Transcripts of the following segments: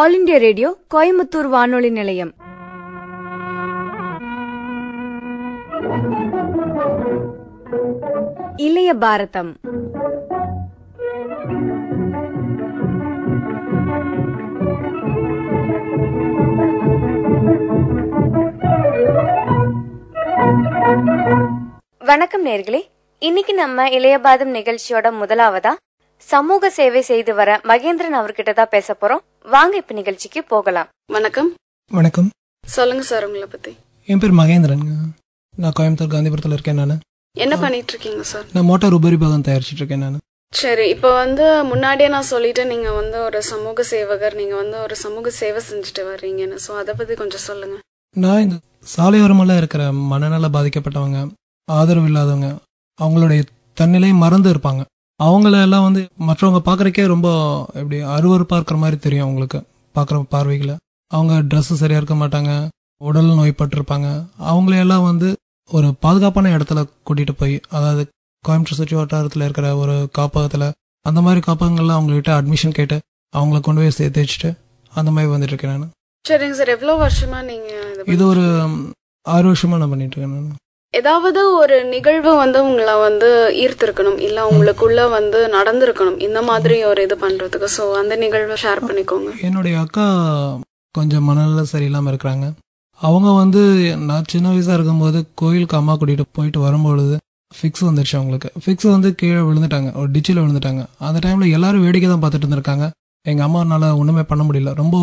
All India radio Coimbatore வானொலி நிலையம். இளைய பாரதம். வணக்கம் நேர்களே. இன்னைக்கு நம்ம இளையபாதம் நிகழ்ச்சியோட முதலாவதா சமூக சேவை செய்து வர மகேந்திரன் அவர்கிட்ட தான் பேச போறோம். வாங்க இப்ப நிகழ்ச்சிக்கு போகலாம். வணக்கம். வணக்கம். சொல்லுங்க சார் உங்களை பத்தி. என் பேர் மகேந்திரனுங்க நான் கோயம்புத்தூர் காந்திபுரத்தில் இருக்கேன் நான். என்ன பண்ணிட்டு இருக்கீங்க சார்? நான் மோட்டார் உபரி பாகம் தயாரிச்சிட்டு இருக்கேன் நான். சரி இப்போ வந்து முன்னாடியே நான் சொல்லிட்டேன் நீங்க வந்து ஒரு சமூக சேவகர் நீங்க வந்து ஒரு சமூக சேவை செஞ்சுட்டு வர்றீங்கன்னு. ஸோ அதை பத்தி கொஞ்சம் சொல்லுங்க. நான் இந்த சாலையோரமெல்லாம் இருக்கிற மனநல பாதிக்கப்பட்டவங்க ஆதரவு இல்லாதவங்க அவங்களுடைய தன்னிலை மறந்து இருப்பாங்க. அவங்கள எல்லாம் வந்து மற்றவங்க பார்க்கறக்கே ரொம்ப எப்படி அருவருப்பா இருக்கிற மாதிரி தெரியும் அவங்களுக்கு பார்க்குற பார்வைகளை. அவங்க Dress சரியா இருக்க மாட்டாங்க உடல் நோய்பட்டிருப்பாங்க. அவங்களையெல்லாம் வந்து ஒரு பாதுகாப்பான இடத்துல கூட்டிட்டு போய் அதாவது கோயம்புத்தூர் சுற்றி வட்டாரத்தில் இருக்கிற ஒரு காப்பகத்தில் அந்த மாதிரி காப்பகங்கள்ல அவங்ககிட்ட அட்மிஷன் கேட்டு அவங்கள கொண்டு போய் சேர்த்து வச்சுட்டு அந்த மாதிரி வந்துட்டு இருக்கேன் நான். சரிங்க சார். எவ்வளவு வருஷமா நீங்க இது ஒரு ஆறு வருஷமா நான் பண்ணிட்டு இருக்கேன் நான். ஏதாவது ஒரு நிகழ்வு வந்து உங்களை வந்து ஈர்த்திருக்கணும் இல்ல உங்களுக்குள்ள வந்து நடந்திருக்கணும் இந்த மாதிரி ஒரு இது பண்றதுக்கு. சோ அந்த நிகழ்வை ஷேர் பண்ணிக்கோங்க. என்னுடைய அக்கா கொஞ்சம் மனநல சரியில்லாமல் இருக்கிறாங்க. அவங்க வந்து நான் சின்ன வயசாக இருக்கும்போது கோயிலுக்கு அம்மா கூட்டிகிட்டு போயிட்டு வரும்பொழுது ஃபிக்ஸ் வந்துருச்சு அவங்களுக்கு. ஃபிக்ஸ் வந்து கீழே விழுந்துட்டாங்க ஒரு டிச்சில் விழுந்துட்டாங்க. அந்த டைமில் எல்லாரும் வேடிக்கை தான் பார்த்துட்டு இருந்திருக்காங்க. எங்கள் அம்மானால ஒன்றுமே பண்ண முடியல. ரொம்ப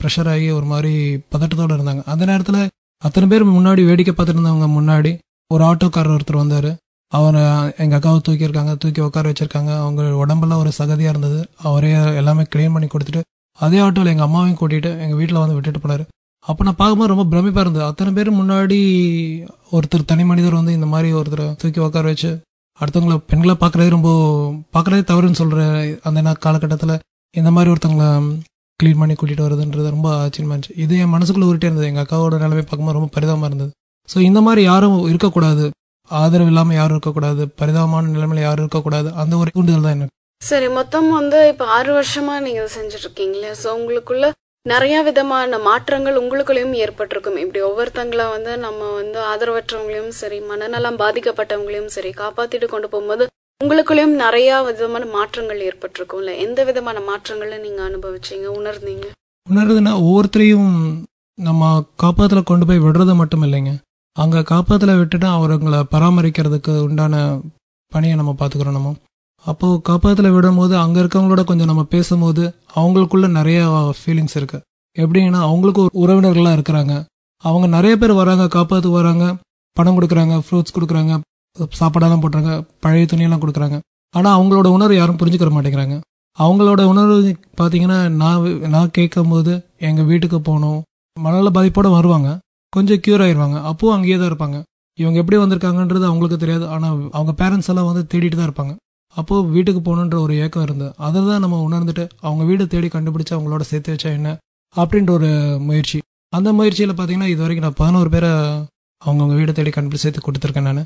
ப்ரெஷர் ஆகி ஒரு மாதிரி பதட்டத்தோடு இருந்தாங்க. அந்த நேரத்தில் அத்தனை பேர் முன்னாடி வேடிக்கை பார்த்துட்டு இருந்தவங்க முன்னாடி ஒரு ஆட்டோக்காரர் ஒருத்தர் வந்தார். அவரை எங்கள் அக்காவை தூக்கியிருக்காங்க தூக்கி உட்கார வச்சிருக்காங்க. அவங்க உடம்பெல்லாம் ஒரு சகதியாக இருந்தது. அவரே எல்லாமே க்ளீன் பண்ணி கொடுத்துட்டு அதே ஆட்டோவில் எங்கள் அம்மாவையும் கூட்டிகிட்டு எங்கள் வீட்டில் வந்து விட்டுட்டு போனார். அப்போ நான் பார்க்கும்போது ரொம்ப பிரமிப்பாக இருந்தது. அத்தனை பேர் முன்னாடி ஒருத்தர் தனி மனிதர் வந்து இந்த மாதிரி ஒருத்தரை தூக்கி உட்கார வச்சு அடுத்தவங்கள பெண்களை பார்க்குறதே ரொம்ப பார்க்குறதே தவறுன்னு சொல்கிற அந்த காலகட்டத்தில் இந்த மாதிரி ஒருத்தவங்கள க்ளீன் பண்ணி கூட்டிகிட்டு வருதுன்றது ரொம்ப ஆச்சரியமாக இருந்துச்சு. இது என் மனசுக்குள்ள உருட்டே இருந்தது. எங்கள் அக்காவோட நிலைமை பார்க்கும்போது ரொம்ப பரிதாபமாக இருந்தது. ஸோ இந்த மாதிரி யாரும் இருக்கக்கூடாது. ஆதரவு இல்லாமல் யாரும் இருக்கக்கூடாது. பரிதாபமான நிலைமையில் யாரும் இருக்கக்கூடாது. அந்த ஒரு தூண்டுதல் தான் எனக்கு. சரி மொத்தம் வந்து இப்ப ஆறு வருஷமா நீங்க செஞ்சுட்டு இருக்கீங்களே சோ உங்களுக்குள்ள நிறைய விதமான மாற்றங்கள் உங்களுக்குள்ளேயும் ஏற்பட்டிருக்கும். இப்படி ஒவ்வொருத்தங்கள வந்து நம்ம வந்து ஆதரவற்றவங்களையும் சரி மனநலம் பாதிக்கப்பட்டவங்களையும் சரி காப்பாத்திட்டு கொண்டு போகும்போது உங்களுக்குள்ளேயும் நிறைய விதமான மாற்றங்கள் ஏற்பட்டிருக்கும்ல? எந்த விதமான மாற்றங்களை நீங்க அனுபவிச்சீங்க? உணர்ந்தீங்க? உணர்றதுன்னா ஒவ்வொருத்தரையும் நம்ம காப்பாத்தில் கொண்டு போய் விடுறது மட்டும் இல்லைங்க. அங்கே காப்பாத்தில் விட்டுட்டு அவங்கள பராமரிக்கிறதுக்கு உண்டான பணியை நம்ம பார்த்துக்கிறோம் நம்ம. அப்போது காப்பாத்தில் விடும்போது அங்கே இருக்கவங்களோட கொஞ்சம் நம்ம பேசும்போது அவங்களுக்குள்ள நிறைய ஃபீலிங்ஸ் இருக்கு. எப்படின்னா அவங்களுக்கு ஒரு உறவினர்களாக இருக்கிறாங்க. அவங்க நிறைய பேர் வராங்க காப்பாற்று வராங்க பணம் கொடுக்குறாங்க ஃப்ரூட்ஸ் கொடுக்குறாங்க. சாப்பாடெல்லாம் போட்டுறாங்க பழைய துணியெல்லாம் கொடுக்குறாங்க. ஆனால் அவங்களோட உணர்வு யாரும் புரிஞ்சுக்கிற மாட்டேங்கிறாங்க. அவங்களோட உணர்வு பார்த்தீங்கன்னா நான் நான் கேட்கும் போது எங்கள் வீட்டுக்கு போகணும் மனநல பாதிப்போட வருவாங்க. கொஞ்சம் க்யூர் ஆயிடுவாங்க அப்போவும் அங்கேயே தான் இருப்பாங்க. இவங்க எப்படி வந்திருக்காங்கன்றது அவங்களுக்கு தெரியாது. ஆனால் அவங்க பேரண்ட்ஸ் எல்லாம் வந்து தேடிட்டு தான் இருப்பாங்க. அப்போது வீட்டுக்கு போகணுன்ற ஒரு ஏக்கம் இருந்தது அதை தான் நம்ம உணர்ந்துட்டு அவங்க வீடு தேடி கண்டுபிடிச்சு அவங்களோட சேர்த்து வச்சா என்ன? அப்படின்ற ஒரு முயற்சி. அந்த முயற்சியில் பார்த்தீங்கன்னா இது வரைக்கும் நான் பதினோரு பேரை அவங்கவுங்க வீடு தேடி கண்டுபிடிச்சு சேர்த்து கொடுத்துருக்கேன் நான்.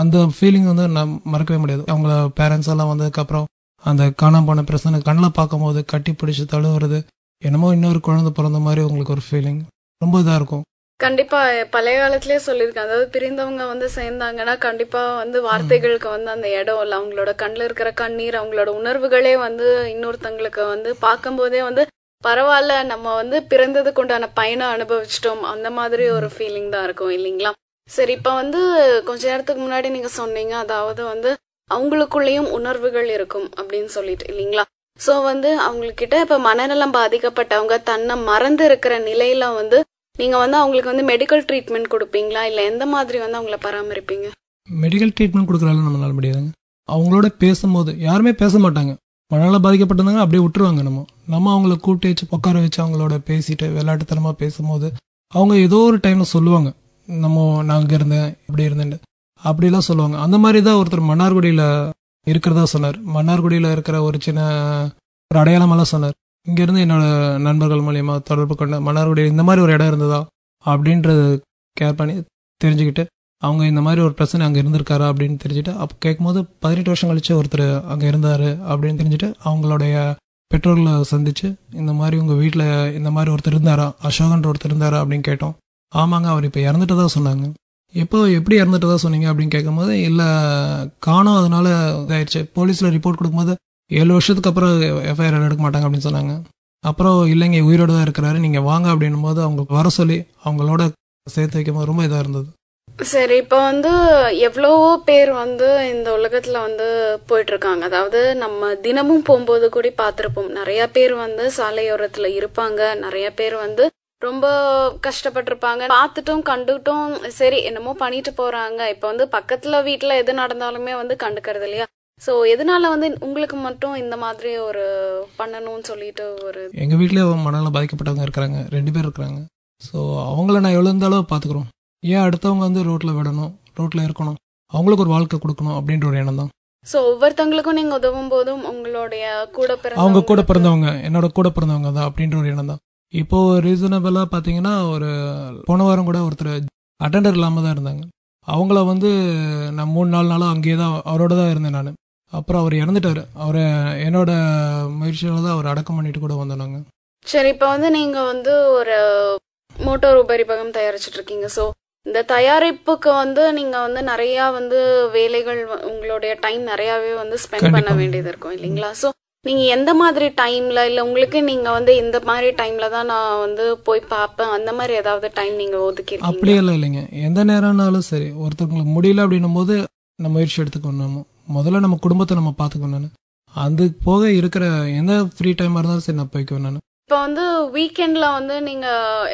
அந்த ஃபீலிங் வந்து நான் மறக்கவே முடியாது. அவங்கள பேரண்ட்ஸ் எல்லாம் வந்ததுக்கப்புறம் அந்த காணாம போன பிரச்சனை கண்ணில் பார்க்கும்போது கட்டி பிடிச்சி தழுவுறது என்னமோ இன்னொரு குழந்தை பிறந்த மாதிரி உங்களுக்கு ஒரு ஃபீலிங் ரொம்ப இதாக இருக்கும். கண்டிப்பா பழைய காலத்திலே சொல்லியிருக்கேன். அதாவது பிரிந்தவங்க வந்து சேர்ந்தாங்கன்னா கண்டிப்பா வந்து வார்த்தைகளுக்கு வந்து அந்த இடம் இல்லை. அவங்களோட கண்ணில் இருக்கிற கண்ணீர் அவங்களோட உணர்வுகளே வந்து இன்னொருத்தங்களுக்கு வந்து பார்க்கும்போதே வந்து பரவாயில்ல. நம்ம வந்து பிறந்ததுக்கு உண்டான பயணம் அனுபவிச்சிட்டோம். அந்த மாதிரி ஒரு ஃபீலிங் தான் இருக்கும் இல்லைங்களா? சரி இப்ப வந்து கொஞ்ச நேரத்துக்கு முன்னாடி நீங்க சொன்னீங்க அதாவது வந்து அவங்களுக்குள்ளேயும் உணர்வுகள் இருக்கும் அப்படின்னு சொல்லிட்டு இல்லைங்களா? சோ வந்து அவங்கக்கிட்ட இப்ப மனநலம் பாதிக்கப்பட்டவங்க தன்னை மறந்து இருக்கிற நிலையில வந்து நீங்க வந்து அவங்களுக்கு வந்து மெடிக்கல் ட்ரீட்மெண்ட் கொடுப்பீங்களா? இல்ல எந்த மாதிரி வந்து அவங்கள பராமரிப்பீங்க? மெடிக்கல் ட்ரீட்மெண்ட் கொடுக்குறாலும் நம்மளால முடியாதுங்க. அவங்களோட பேசும்போது யாருமே பேச மாட்டாங்க. மனநல பாதிக்கப்பட்டிருந்தாங்க அப்படியே விட்டுருவாங்க நம்ம. நம்ம அவங்கள கூப்பிட்டு வச்சு உட்கார வச்சு அவங்களோட பேசிட்டு விளையாட்டுத்தனமாக பேசும்போது அவங்க ஏதோ ஒரு டைம்ல சொல்லுவாங்க. நம்ம நான் அங்கே இருந்தேன் இப்படி இருந்தேன் அப்படிலாம் சொல்லுவாங்க. அந்த மாதிரி தான் ஒருத்தர் மன்னார்குடியில் இருக்கிறதா சொன்னார். மன்னார்குடியில் இருக்கிற ஒரு சின்ன ஒரு அடையாளமெல்லாம் சொன்னார். இங்கேருந்து என்னோட நண்பர்கள் மூலியமா தொடர்பு கொண்ட மன்னார்குடியில் இந்த மாதிரி ஒரு இடம் இருந்ததா அப்படின்றது கேர் பண்ணி தெரிஞ்சுக்கிட்டு அவங்க இந்த மாதிரி ஒரு பிரச்சனை அங்கே இருந்திருக்காரா அப்படின்னு தெரிஞ்சுட்டு அப்போ கேட்கும்போது பதினெட்டு வருஷம் கழிச்சு ஒருத்தர் அங்கே இருந்தார் அப்படின்னு தெரிஞ்சுட்டு அவங்களுடைய பெற்றோர்களை சந்திச்சு இந்த மாதிரி உங்கள் வீட்டில் இந்த மாதிரி ஒருத்தர் இருந்தாரா அசோகன்ற ஒருத்தர் இருந்தாரா அப்படின்னு கேட்டோம். ஆமாங்க அவர் இப்போ இறந்துட்டதா சொன்னாங்க. எப்போ எப்படி இறந்துட்டதா சொன்னீங்க அப்படின்னு கேட்கும்போது இல்லை காணோம் அதனால இதாயிடுச்சு போலீஸில் ரிப்போர்ட் கொடுக்கும்போது ஏழு வருஷத்துக்கு அப்புறம் எஃப்ஐஆர் எடுக்க மாட்டாங்க அப்படின்னு சொன்னாங்க. அப்புறம் இல்லைங்க உயிரோடு தான் இருக்கிறாரு நீங்கள் வாங்க அப்படின்னும் போது அவங்க வர சொல்லி அவங்களோட சேர்த்து வைக்கும்போது ரொம்ப இதாக இருந்தது. சரி இப்போ வந்து எவ்வளவோ பேர் வந்து இந்த உலகத்துல வந்து போயிட்டு இருக்காங்க அதாவது நம்ம தினமும் போகும்போது கூட பார்த்துருப்போம் நிறைய பேர் வந்து சாலையோரத்துல இருப்பாங்க. நிறைய பேர் வந்து ரொம்ப கஷ்டப்பட்டிருப்பாங்க. பார்த்துட்டும் கண்டுட்டும் சரி என்னமோ பண்ணிட்டு போறாங்க. இப்போ வந்து பக்கத்துல வீட்டுல எது நடந்தாலுமே வந்து கண்டுக்கிறது இல்லையா? சோ எதனால வந்து உங்களுக்கு மட்டும் இந்த மாதிரி ஒரு பண்ணணும்னு சொல்லிட்டு ஒரு எங்கள் வீட்டிலே மனநல பாதிக்கப்பட்டவங்க இருக்கிறாங்க. ரெண்டு பேர் இருக்கிறாங்க. ஸோ அவங்கள நான் எவ்வளோ இருந்தாலும் பார்த்துக்குறோம். ஏன் அடுத்தவங்க வந்து ரோட்டில் விடணும் ரோட்டில் இருக்கணும்? அவங்களுக்கு ஒரு வாழ்க்கை கொடுக்கணும் அப்படின்ற ஒரு எண்ணம் தான். சோ ஒவ்வொருத்தங்களுக்கும் நீங்க உதவும் போதும் உங்களுடைய கூட பிறந்த அவங்க கூட பிறந்தவங்க என்னோட கூட பிறந்தவங்க தான் அப்படின்ற ஒரு எண்ணம் தான். இப்போ ரீசனபிளாக பார்த்தீங்கன்னா ஒரு போன வாரம் கூட ஒருத்தர் அட்டெண்டர் இல்லாமல் தான் இருந்தாங்க. அவங்கள வந்து நான் மூணு நாலு நாளாக அங்கேயே தான் அவரோட தான் இருந்தேன் நான். அப்புறம் அவர் இறந்துட்டாரு. அவரை என்னோட முயற்சியால் தான் அவர் அடக்கம் பண்ணிட்டு கூட வந்தோம் நாங்கள் சரி இப்போ வந்து நீங்க வந்து ஒரு மோட்டார் உபரிபகம் தயாரிச்சிட்டு இருக்கீங்க. சோ இந்த தயாரிப்புக்கு வந்து நீங்க வந்து நிறைய வந்து வேலைகள் உங்களுடைய டைம் நிறையவே வந்து ஸ்பெண்ட் பண்ண. வேண்டியது இருக்கும் இல்லைங்களா? சோ நீங்க எந்த மாதிரி டைம்ல இல்ல உங்களுக்கு நீங்க வந்து இந்த மாதிரி டைம்ல தான் நான் வந்து போய் பார்ப்பேன். அந்த மாதிரி ஏதாவது டைம் நீங்க ஒதுக்கி அப்படியெல்லாம் இல்லைங்க. எந்த நேரம்னாலும் சரி ஒருத்தவங்களுக்கு முடியல அப்படின்னும் போது நம்ம முயற்சி எடுத்துக்கணும். முதல்ல நம்ம குடும்பத்தை நம்ம பார்த்துக்கணும் நான். அது போக இருக்கிற எந்த ஃப்ரீ டைமாக இருந்தாலும் சரி நான் போய்க்குவேன் நான். இப்போ வந்து வீக்கெண்ட்ல வந்து நீங்க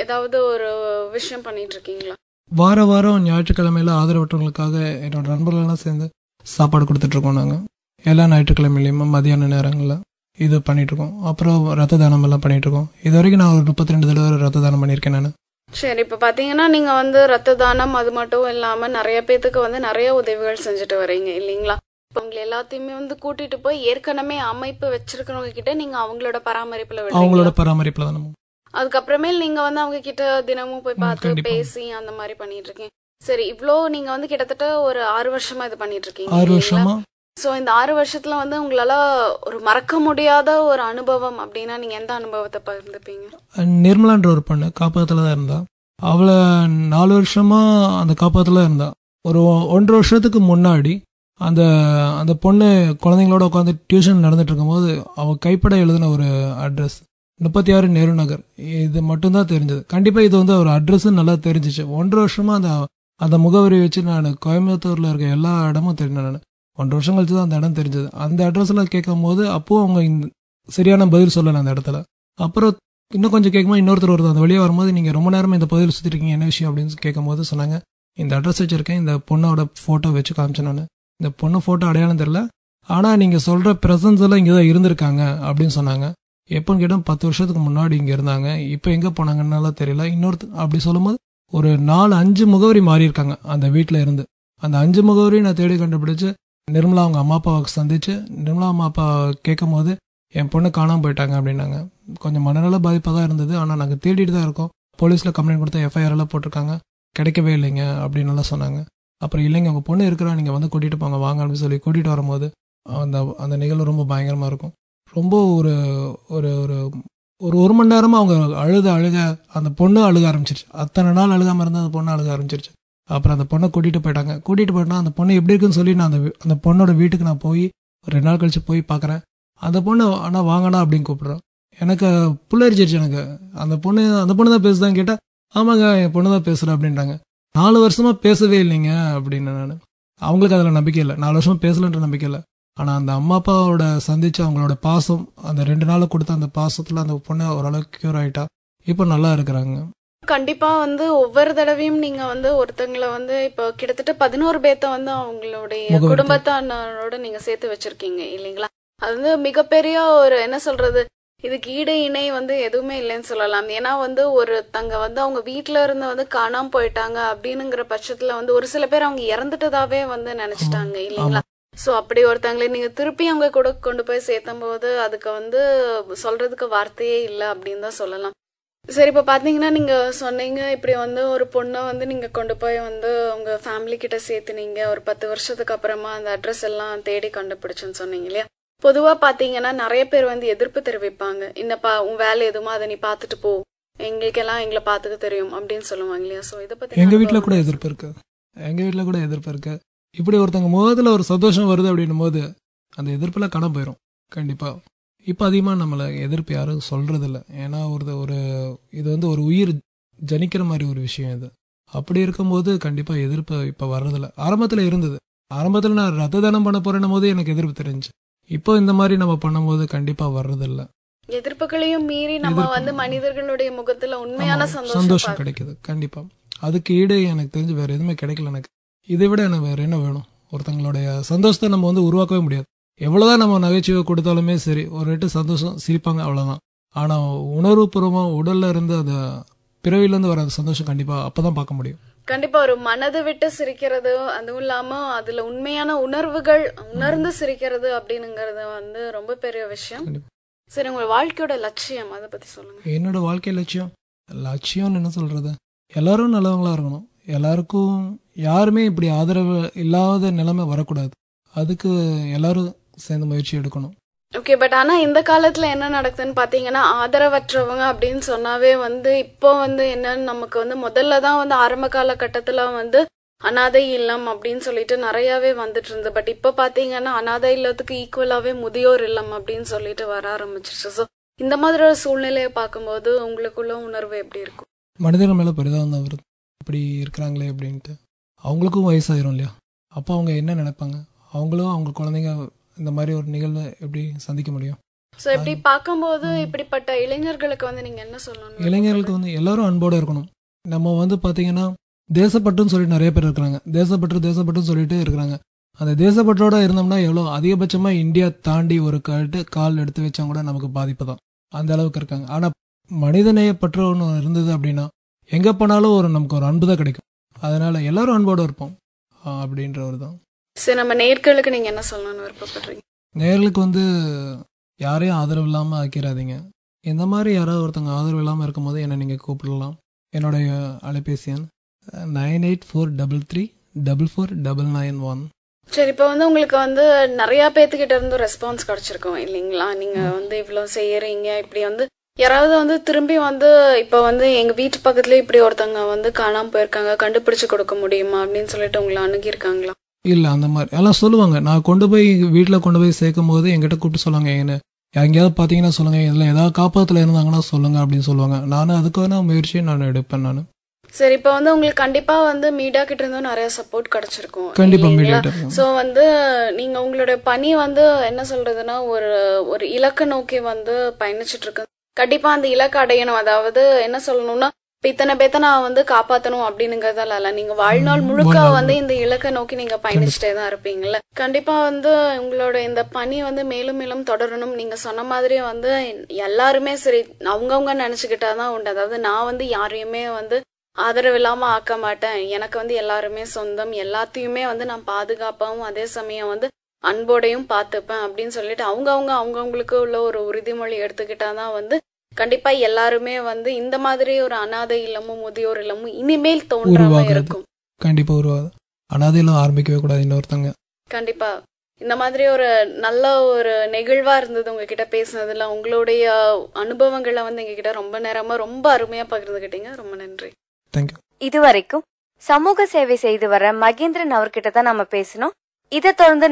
ஏதாவது ஒரு விஷயம் பண்ணிட்டு இருக்கீங்களா வார வாரம் ஞாயிற்றுக்கிழமையில ஆதரவற்றவங்களுக்காக என்னோட நண்பர்களெல்லாம் சேர்ந்து சாப்பாடு கொடுத்துட்டு இருக்கோம் நாங்கள் எல்லா ஞாயிற்றுக்கிழமையிலையும் மதியான நேரங்களில் இது பண்ணிட்டு இருக்கோம் அப்புறம் ரத்த தானம் எல்லாம் பண்ணிட்டு இருக்கோம் இது வரைக்கும் நான் ஒரு முப்பத்தி ரெண்டு தடவை ரத்த தானம் பண்ணியிருக்கேன் நான். சரி இப்ப பாத்தீங்கன்னா நீங்க வந்து ரத்த தானம் அது மட்டும் இல்லாம நிறைய பேத்துக்கு வந்து நிறைய உதவிகள் செஞ்சுட்டு வரீங்க இல்லைங்களா? இப்ப உங்களை எல்லாத்தையுமே வந்து கூட்டிட்டு போய் ஏற்கனவே அமைப்பு வச்சிருக்கிறவங்க கிட்ட நீங்க அவங்களோட பராமரிப்புல அவங்களோட பராமரிப்பில் தான் நம்ம. அதுக்கப்புறமேல் நீங்க வந்து அவங்க கிட்ட தினமும் போய் பார்த்து. பேசி அந்த மாதிரி பண்ணிட்டு இருக்கீங்க. சரி இவ்ளோ நீங்க வந்து கிட்டத்தட்ட ஒரு ஆறு வருஷமா இது பண்ணிட்டு இருக்கீங்க ஆறு? வருஷமா? ஸோ இந்த ஆறு வருஷத்துல வந்து உங்களால ஒரு மறக்க முடியாத ஒரு அனுபவம் அப்படின்னா நீங்க எந்த அனுபவத்தை பகிர்ந்துப்பீங்க? நிர்மலான்ற ஒரு பொண்ணு காப்பாத்துல தான் இருந்தா. அவளை நாலு வருஷமா அந்த காப்பாத்துல இருந்தா. ஒரு ஒன்றரை வருஷத்துக்கு முன்னாடி அந்த அந்த பொண்ணு குழந்தைங்களோட உட்காந்து டியூஷன் நடந்துட்டு இருக்கும்போது அவள் கைப்பட எழுதின ஒரு அட்ரஸ் முப்பத்தி ஆறு நேரு நகர். இது மட்டும்தான் தெரிஞ்சது. கண்டிப்பாக இது வந்து ஒரு அட்ரஸ் நல்லா தெரிஞ்சிச்சு. ஒன்றரை வருஷமா அந்த அந்த முகவரி வச்சு நான் கோயம்புத்தூரில் இருக்க எல்லா இடமும் தெரிஞ்சேன் நான். ஒன்றரை வருஷம் கழிச்சு தான் அந்த இடம் தெரிஞ்சது. அந்த அட்ரஸில் கேட்கும் போது அப்போது அவங்க இந்த சரியான பதில் சொல்லலை அந்த இடத்துல. அப்புறம் இன்னும் கொஞ்சம் கேட்கும்போது இன்னொருத்தர் ஒருத்தர் அந்த வழியாக வரும்போது நீங்கள் ரொம்ப நேரம் இந்த பதில் சுற்றிருக்கீங்க இருக்கீங்க என்ன விஷயம்? அப்படின்னு கேட்கும்போது சொன்னாங்க இந்த அட்ரஸ் வச்சுருக்கேன். இந்த பொண்ணோட ஃபோட்டோ வச்சு காமிச்சேன் நான். இந்த பொண்ணு ஃபோட்டோ அடையாளம் தெரில ஆனால் நீங்கள் சொல்கிற ப்ரெசன்ஸ் எல்லாம் இங்கே தான் இருந்திருக்காங்க. அப்படின்னு சொன்னாங்க. எப்போன்னு கேட்டால் பத்து வருஷத்துக்கு முன்னாடி இங்கே இருந்தாங்க. இப்போ எங்கே போனாங்கன்னால தெரியல. இன்னொருத்த அப்படி சொல்லும்போது ஒரு நாலு அஞ்சு முகவரி மாறியிருக்காங்க அந்த வீட்டில் இருந்து. அந்த அஞ்சு முகவரியும் நான் தேடி கண்டுபிடிச்சு நிர்மலா அவங்க அம்மா அப்பாவை சந்திச்சு நிர்மலா அம்மா அப்பா கேட்கும் போது என் பொண்ணு காணாமல் போயிட்டாங்க அப்படின்னாங்க. கொஞ்சம் மனநல பாதிப்பாக தான் இருந்தது. ஆனால் நாங்கள் தேடிட்டு தான் இருக்கோம். போலீஸில் கம்ப்ளைண்ட் கொடுத்து எஃப்ஐஆர் எல்லாம் போட்டிருக்காங்க. கிடைக்கவே இல்லைங்க அப்படின்னுலாம் சொன்னாங்க. அப்புறம் இல்லைங்க உங்கள் பொண்ணு இருக்கிறா நீங்கள் வந்து கூட்டிகிட்டு போங்க வாங்க அப்படின்னு சொல்லி கூட்டிகிட்டு வரும்போது அந்த அந்த நிகழ்வு ரொம்ப பயங்கரமாக இருக்கும். ரொம்ப ஒரு ஒரு ஒரு ஒரு ஒரு மணி நேரமாக அவங்க அழுத அழுக அந்த பொண்ணு அழுக ஆரம்பிச்சிருச்சு. அத்தனை நாள் அழுகாமல் இருந்தால் அந்த பொண்ணு அழுக ஆரம்பிச்சிருச்சு. அப்புறம் அந்த பொண்ணை கூட்டிகிட்டு போயிட்டாங்க. கூட்டிகிட்டு போயிட்டா அந்த பொண்ணு எப்படி இருக்குன்னு சொல்லி நான் அந்த அந்த பொண்ணோட வீட்டுக்கு நான் போய் ஒரு ரெண்டு நாள் கழிச்சு போய் பார்க்குறேன் அந்த பொண்ணு அண்ணா வாங்கண்ணா அப்படின்னு கூப்பிட்றோம். எனக்கு புள்ளரிச்சிருச்சு எனக்கு. அந்த பொண்ணு அந்த பொண்ணு தான் பேசுதான்னு கேட்டால் ஆமாங்க என் பொண்ணு தான் பேசுகிறேன் அப்படின்றாங்க. நாலு வருஷமா பேசவே இல்லைங்க அப்படின்னு நான். அவங்களுக்கு அதில் நம்பிக்கை இல்லை. நாலு வருஷமா பேசலன்ற நம்பிக்கை இல்லை. ஆனால் அந்த அம்மா அப்பாவோட சந்திச்சு அவங்களோட பாசம் அந்த ரெண்டு நாள் கொடுத்த அந்த பாசத்தில் அந்த பொண்ணு ஓரளவுக்கு க்யூர் ஆகிட்டா இப்போ நல்லா இருக்கிறாங்க. கண்டிப்பா வந்து ஒவ்வொரு தடவையும் நீங்க வந்து ஒருத்தங்களை வந்து இப்போ கிட்டத்தட்ட பதினோரு பேத்த வந்து அவங்களுடைய முகவரி குடும்பத்தாரோட நீங்க சேர்த்து வச்சிருக்கீங்க இல்லைங்களா? அது வந்து மிகப்பெரிய ஒரு என்ன சொல்றது இதுக்கு ஈடு இணை வந்து எதுவுமே இல்லைன்னு சொல்லலாம். ஏன்னா வந்து ஒருத்தங்க வந்து அவங்க வீட்ல இருந்து வந்து காணாம போயிட்டாங்க அப்படின்னுங்கிற பட்சத்துல வந்து ஒரு சில பேர் அவங்க இறந்துட்டதாவே வந்து நினைச்சிட்டாங்க இல்லைங்களா? சோ அப்படி ஒருத்தங்களை நீங்க திருப்பி அவங்க கூட கொண்டு போய் சேர்த்தும் போது அதுக்கு வந்து சொல்றதுக்கு வார்த்தையே இல்லை அப்படின்னு தான் சொல்லலாம். சரி இப்ப பாத்தீங்கன்னா நீங்க சொன்னீங்க இப்படி வந்து ஒரு பொண்ணை வந்து நீங்க கொண்டு போய் வந்து உங்க ஃபேமிலி கிட்ட சேர்த்துனீங்க. ஒரு பத்து வருஷத்துக்கு அப்புறமா அந்த அட்ரஸ் எல்லாம் தேடி கண்டுபிடிச்சுன்னு சொன்னீங்க இல்லையா? பொதுவா பாத்தீங்கன்னா நிறைய பேர் வந்து எதிர்ப்பு தெரிவிப்பாங்க. என்னப்பா உன் வேலை எதுவுமோ அதை நீ பாத்துட்டு போ. எங்களுக்கெல்லாம் எங்களை பாத்துக்க தெரியும் அப்படின்னு சொல்லுவாங்க இல்லையா? சோ இத பத்தி எங்க வீட்ல கூட எதிர்ப்பு இருக்கு. எங்க வீட்ல கூட எதிர்ப்பு இருக்கு. இப்படி ஒருத்தங்க முகத்துல ஒரு சந்தோஷம் வருது அப்படின்னும் போது அந்த எதிர்ப்புல கடன் போயிடும் கண்டிப்பா. இப்போ அதிகமா நம்மள எதிர்ப்பு யாரும் சொல்றது இல்ல ஏன்னா ஒரு ஒரு இது வந்து ஒரு உயிர் ஜனிக்கிற மாதிரி ஒரு விஷயம் இது. அப்படி இருக்கும்போது கண்டிப்பா எதிர்ப்பு இப்ப வர்றதில்ல. ஆரம்பத்துல இருந்தது. ஆரம்பத்துல நான் ரத்த தானம் பண்ண போறேன்னும் போது எனக்கு எதிர்ப்பு தெரிஞ்சு. இப்போ இந்த மாதிரி நம்ம பண்ணும்போது கண்டிப்பா வர்றதில்ல. எதிர்ப்புகளையும் மீறி நம்ம. வந்து மனிதர்களுடைய முகத்துல உண்மையான சந்தோஷம் கிடைக்குது. கண்டிப்பா. அதுக்கு ஈடு எனக்கு தெரிஞ்சு வேற எதுவுமே கிடைக்கல எனக்கு. இதை விட எனக்கு வேற என்ன வேணும்? ஒருத்தங்களுடைய சந்தோஷத்தை நம்ம வந்து உருவாக்கவே முடியாது. எவ்வளவுதான் நம்ம நகைச்சுவை கொடுத்தாலுமே சரி ஒரு ரெட்டு சந்தோஷம் சிரிப்பாங்க அவ்வளவுதான். ஆனா உணர்வுபூர்வமா உடல்ல இருந்து அந்த பிறவில இருந்து வர சந்தோஷம் கண்டிப்பா அப்பதான் பார்க்க முடியும். கண்டிப்பா ஒரு மனது விட்டு சிரிக்கிறது அதுவும் இல்லாம அதுல உண்மையான உணர்வுகள் உணர்ந்து சிரிக்கிறது அப்படின்னுங்கிறது வந்து ரொம்ப பெரிய விஷயம். சரி உங்க வாழ்க்கையோட லட்சியம் அதை பத்தி சொல்லுங்க. என்னோட வாழ்க்கை லட்சியம்? லட்சியம்னு என்ன சொல்றது? எல்லாரும் நல்லவங்களா இருக்கணும். எல்லாருக்கும் யாருமே இப்படி ஆதரவு இல்லாத நிலைமை வரக்கூடாது. அதுக்கு எல்லாரும் சேர்ந்து முயற்சி எடுக்கணும். ஓகே பட் ஆனா இந்த காலத்துல என்ன நடக்குதுன்னு பாத்தீங்கன்னா ஆதரவற்றவங்க அப்படின்னு சொன்னாவே வந்து இப்போ வந்து என்னன்னு நமக்கு வந்து முதல்ல தான் வந்து ஆரம்ப காலகட்டத்துல வந்து அனாதை இல்லம் அப்படின்னு சொல்லிட்டு நிறையவே வந்துட்டு இருந்தது. பட் இப்ப பாத்தீங்கன்னா அனாதை இல்லத்துக்கு ஈக்குவலாவே முதியோர் இல்லம் அப்படின்னு சொல்லிட்டு வர ஆரம்பிச்சிருச்சு. ஸோ இந்த மாதிரி ஒரு சூழ்நிலையை பார்க்கும்போது உங்களுக்குள்ள உணர்வு எப்படி இருக்கும்? மனிதர்கள் மேல பெரிதாக தான் வருது. இப்படி இருக்கிறாங்களே அப்படின்ட்டு. அவங்களுக்கும் வயசாயிரும் இல்லையா? அப்போ அவங்க என்ன நினைப்பாங்க? அவங்களும் அவங்க குழந்தைங்க இந்த மாதிரி ஒரு நிகழ்வை எப்படி சந்திக்க முடியும்? ஸோ இப்படி பார்க்கும்போது இப்படிப்பட்ட இளைஞர்களுக்கு வந்து நீங்க என்ன சொல்லணும்? இளைஞர்களுக்கு வந்து எல்லாரும் அன்போட இருக்கணும். நம்ம வந்து பாத்தீங்கன்னா தேசப்பற்றுன்னு சொல்லிட்டு நிறைய பேர் இருக்கிறாங்க. தேசப்பற்று தேசப்பற்றுன்னு சொல்லிட்டு இருக்கிறாங்க. அந்த தேசப்பற்றோட இருந்தோம்னா எவ்வளோ? அதிகபட்சமா இந்தியா தாண்டி ஒரு கட்டு கால் எடுத்து வச்சா கூட நமக்கு பாதிப்பு தான். அந்த அளவுக்கு இருக்காங்க. ஆனா மனிதநேய பற்று ஒன்று இருந்தது அப்படின்னா எங்க போனாலும் ஒரு நமக்கு ஒரு அன்பு தான் கிடைக்கும். அதனால எல்லாரும் அன்போட இருப்போம். ஆஹ் அப்படின்றவர் தான் சரி நம்ம நேர்களுக்கு நீங்க என்ன சொல்லணும்னு விருப்பப்படுறீங்க? நேர்களுக்கு வந்து யாரையும் ஆதரவு இல்லாமல் ஆக்கிடாதீங்க இந்த மாதிரி யாராவது ஒருத்தவங்க ஆதரவு இல்லாமல் இருக்கும்போது என்னை நீங்கள் கூப்பிடலாம். என்னுடைய அலைபேசி எண் nine eight four double three double four double nine one சரி இப்போ வந்து உங்களுக்கு வந்து நிறைய பேத்துக்கிட்ட இருந்து ரெஸ்பான்ஸ் கிடைச்சிருக்கும் இல்லைங்களா? நீங்க வந்து இவ்வளவு செய்யறீங்க இப்படி வந்து யாராவது வந்து திரும்பி வந்து இப்போ வந்து எங்க வீட்டு பக்கத்துல இப்படி ஒருத்தவங்க வந்து காணாம போயிருக்காங்க கண்டுபிடிச்சு கொடுக்க முடியுமா அப்படின்னு சொல்லிட்டு உங்களை அணுகியிருக்காங்களா? இல்லை அந்த மாதிரி. எல்லாம் சொல்லுவாங்க. நான் கொண்டு போய் வீட்டில் கொண்டு போய் சேர்க்கும் போது என்கிட்ட கூப்பிட்டு சொல்லுவாங்க என்ன எங்கேயாவது பார்த்தீங்கன்னா சொல்லுங்க இதில் ஏதாவது காப்பாத்தில் இருந்தாங்கன்னா சொல்லுங்க அப்படின்னு சொல்லுவாங்க. நானும் அதுக்கான முயற்சியை நான் எடுப்பேன் நான். சரி இப்போ வந்து உங்களுக்கு கண்டிப்பா வந்து மீடியா கிட்ட இருந்தும் நிறைய சப்போர்ட் கிடைச்சிருக்கும். இல்லைங்களா? மீடியா சோ வந்து நீங்க உங்களுடைய பணி வந்து என்ன சொல்றதுன்னா ஒரு ஒரு இலக்கை நோக்கி வந்து பயணிச்சிட்டு இருக்கு. கண்டிப்பா அந்த இலக்கை அடையணும். அதாவது என்ன சொல்லணும்னா இப்ப இத்தனை பேத்த நான் வந்து காப்பாத்தணும் அப்படின்னுங்கிறதால இல்ல நீங்க வாழ்நாள் முழுக்க வந்து இந்த இலக்கை நோக்கி நீங்க பயணிச்சுட்டே தான் இருப்பீங்கல்ல. கண்டிப்பா வந்து உங்களோட இந்த பணி வந்து மேலும் மேலும் தொடரணும். நீங்க சொன்ன மாதிரி வந்து எல்லாருமே சரி அவங்கவுங்க நினைச்சுக்கிட்டாதான் உண்டு. அதாவது நான் வந்து யாரையுமே வந்து ஆதரவு இல்லாம ஆக்க மாட்டேன். எனக்கு வந்து எல்லாருமே சொந்தம். எல்லாத்தையுமே வந்து நான் பாதுகாப்பாவும் அதே சமயம் வந்து அன்போடையும் பார்த்துப்பேன் அப்படின்னு சொல்லிட்டு அவங்கவுங்க அவங்கவுங்களுக்கு உள்ள ஒரு உறுதிமொழி எடுத்துக்கிட்டாதான் வந்து கண்டிப்பா எல்லாருமே வந்து இந்த மாதிரி ஒரு அனாதை இல்லமும் முதியோர் இல்லமும் இனிமேல் தோன்றாம. இருக்கும். கண்டிப்பாக உருவாது அனாதையெல்லாம் ஆரம்பிக்கவே கூடாது இன்னொருத்தங்க கண்டிப்பா. இந்த மாதிரி ஒரு நல்ல ஒரு நெகிழ்வா இருந்தது உங்ககிட்ட பேசுனதுல. உங்களுடைய அனுபவங்களை வந்து எங்ககிட்ட ரொம்ப நேரமா ரொம்ப அருமையா பகிர்ந்துகிட்டீங்க. ரொம்ப நன்றி. தேங்க்யூ இதுவரைக்கும் சமூக சேவை செய்து வர மகேந்திரன் அவர்கிட்ட தான் நம்ம பேசணும் இதை தொடர்ந்து